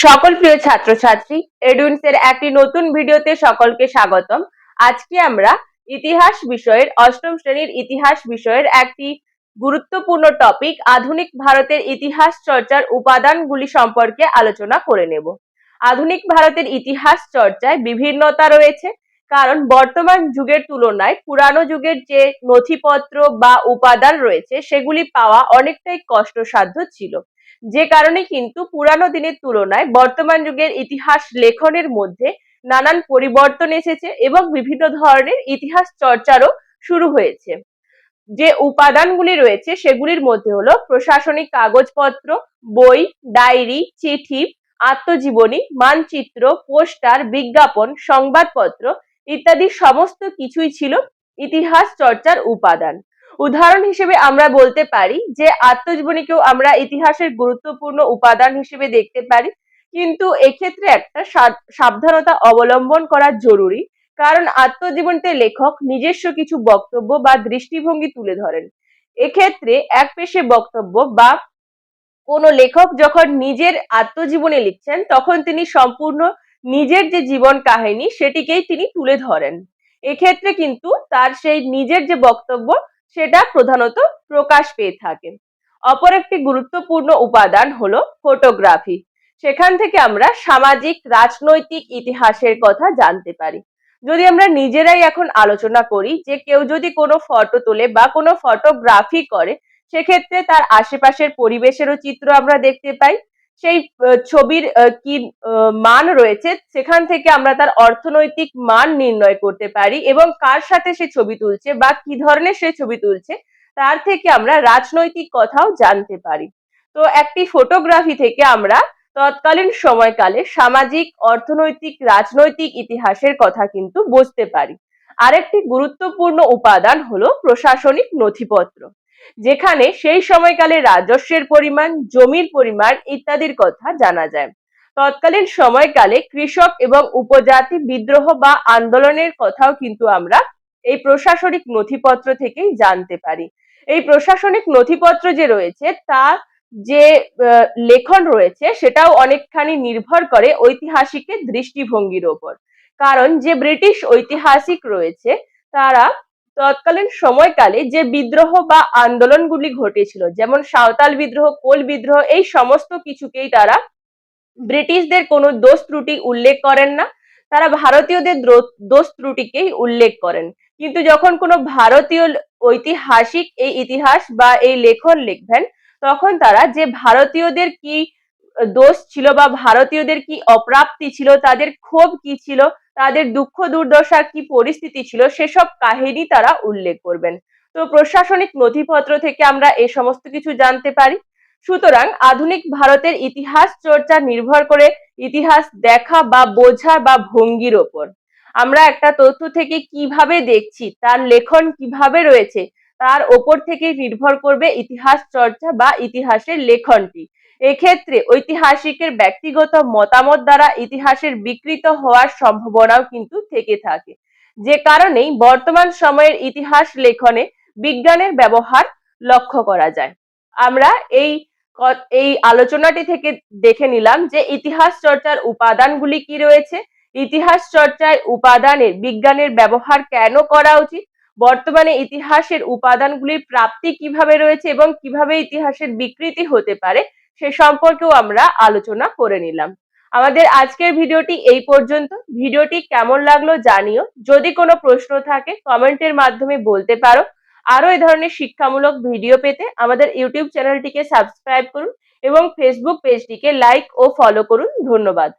সকল প্রিয় ছাত্রছাত্রী এডুইন্স এর একটি নতুন ভিডিওতে সকলকে স্বাগতম। আজকে আমরা ইতিহাস বিষয়ের, অষ্টম শ্রেণির ইতিহাস বিষয়ের একটি গুরুত্বপূর্ণ টপিক আধুনিক ভারতের ইতিহাস চর্চার উপাদানগুলি সম্পর্কে আলোচনা করে নেব। আধুনিক ভারতের ইতিহাস চর্চায় বিভিন্নতা রয়েছে কারণ বর্তমান যুগের তুলনায় পুরানো যুগের যে নথিপত্র বা উপাদান রয়েছে সেগুলি পাওয়া অনেকটাই কষ্টসাধ্য ছিল। যে কারণে কিন্তু পুরানো দিনের তুলনায় বর্তমান যুগের ইতিহাস লেখনের মধ্যে নানান পরিবর্তন এসেছে এবং বিভিন্ন ধরনের ইতিহাস চর্চারও শুরু হয়েছে। যে উপাদানগুলি রয়েছে সেগুলির মধ্যে হলো প্রশাসনিক কাগজপত্র, বই, ডায়েরি, চিঠি, আত্মজীবনী, মানচিত্র, পোস্টার, বিজ্ঞাপন, সংবাদপত্র ইত্যাদি সমস্ত কিছুই ছিল ইতিহাস চর্চার উপাদান। উদাহরণ হিসেবে আমরা বলতে পারি যে আত্মজীবনীকেও আমরা ইতিহাসের গুরুত্বপূর্ণ উপাদান হিসেবে দেখতে পারি, কিন্তু এক্ষেত্রে একটা সাবধানতা অবলম্বন করা জরুরি, কারণ আত্মজীবনীতে লেখক নিজস্ব কিছু বক্তব্য বা দৃষ্টিভঙ্গি তুলে ধরেন। এক্ষেত্রে এক পেশে বক্তব্য বা কোনো লেখক যখন নিজের আত্মজীবনী লিখছেন, তখন তিনি সম্পূর্ণ নিজের যে জীবন কাহিনী সেটিকেই তিনি তুলে ধরেন। এক্ষেত্রে কিন্তু তার সেই নিজের যে বক্তব্য, সেটা প্রধানত প্রকাশ পেয়ে থাকে। অপর একটি গুরুত্বপূর্ণ উপাদান হলো ফটোগ্রাফি সেখান থেকে আমরা সামাজিক, রাজনৈতিক ইতিহাসের কথা জানতে পারি। যদি আমরা নিজেরাই এখন আলোচনা করি যে কেউ যদি কোনো ফটো তোলে বা কোনো ফটোগ্রাফি করে, সেক্ষেত্রে তার আশেপাশের পরিবেশেরও চিত্র আমরা দেখতে পাই। সেই ছবির কি মান রয়েছে, সেখান থেকে আমরা তার অর্থনৈতিক মান নির্ণয় করতে পারি এবং কার সাথে সে ছবি তুলছে বা কি ধরনের সে ছবি তুলছে, তার থেকে আমরা রাজনৈতিক কথাও জানতে পারি। তো একটি ফটোগ্রাফি থেকে আমরা তৎকালীন সময়কালে সামাজিক, অর্থনৈতিক, রাজনৈতিক ইতিহাসের কথা কিন্তু বুঝতে পারি। আরেকটি গুরুত্বপূর্ণ উপাদান হলো প্রশাসনিক নথিপত্র। যেখানে সেই সময়কালে রাজস্বের পরিমাণ, জমির পরিমাণ ইত্যাদির কথা জানা যায়। তৎকালীন সময়কালে কৃষক এবং উপজাতি বিদ্রোহ বা আন্দোলনের কথাও কিন্তু আমরা এই প্রশাসনিক নথিপত্র থেকেই জানতে পারি। এই প্রশাসনিক নথিপত্র যে রয়েছে, তা যে লেখন রয়েছে, সেটাও অনেকখানি নির্ভর করে ঐতিহাসিকের দৃষ্টিভঙ্গির ওপর। কারণ যে ব্রিটিশ ঐতিহাসিক রয়েছে, তারা তৎকালীন সময়কালে যে বিদ্রোহ বা আন্দোলনগুলি ঘটেছিল যেমন সাঁওতাল বিদ্রোহ, কোল বিদ্রোহ, এই সমস্ত কিছুকেই তারা ব্রিটিশদের কোনো দোষ ত্রুটি উল্লেখ করেন না। তারা ভারতীয়দের দ্রো- দোষ ত্রুটিকেই উল্লেখ করেন। কিন্তু যখন কোনো ভারতীয় ঐতিহাসিক এই ইতিহাস বা এই লেখন লিখবেন, তখন তারা যে ভারতীয়দের কি দোষ ছিল বা ভারতীয়দের কি অপ্রাপ্তি ছিল, তাদের ক্ষোভ কি ছিল তাদের দুঃখ দুর্দশার কি পরিস্থিতি ছিল সেসব কাহিনী তারা উল্লেখ করবেন। তো প্রশাসনিক নথিপত্র থেকে আমরা এই সমস্ত কিছু জানতে পারি। সুতরাং আধুনিক ভারতের ইতিহাস চর্চা নির্ভর করে ইতিহাস দেখা বা বোঝা বা ভঙ্গির ওপর। আমরা একটা তথ্য থেকে কীভাবে দেখছি, তার লেখন কীভাবে রয়েছে, তার ওপর থেকে নির্ভর করবে ইতিহাস চর্চা বা ইতিহাসের লেখনটি। এক্ষেত্রে ঐতিহাসিকের ব্যক্তিগত মতামত দ্বারা ইতিহাসের বিকৃত হওয়ার সম্ভাবনাও কিন্তু থেকে থাকে। যে কারণেই বর্তমান সময়ের ইতিহাস লেখনে বিজ্ঞানের ব্যবহার লক্ষ্য করা যায়। আমরা এই এই আলোচনাটি থেকে দেখে নিলাম যে ইতিহাস চর্চার উপাদানগুলি কি রয়েছে, ইতিহাস চর্চায় উপাদানের বিজ্ঞানের ব্যবহার কেন করা উচিত, বর্তমানে ইতিহাসের উপাদানগুলির প্রাপ্তি কীভাবে রয়েছে এবং কীভাবে ইতিহাসের বিকৃতি হতে পারে সে সম্পর্কেও আমরা আলোচনা করে নিলাম। আমাদের আজকের ভিডিওটি এই পর্যন্ত। ভিডিওটি কেমন লাগল জানিও। যদি কোনো প্রশ্ন থাকে, কমেন্টের মাধ্যমে বলতে পারো। আরও এ ধরনের শিক্ষামূলক ভিডিও পেতে আমাদের ইউটিউব চ্যানেলটিকে সাবস্ক্রাইব করুন এবং ফেসবুক পেজটিকে লাইক ও ফলো করুন। ধন্যবাদ।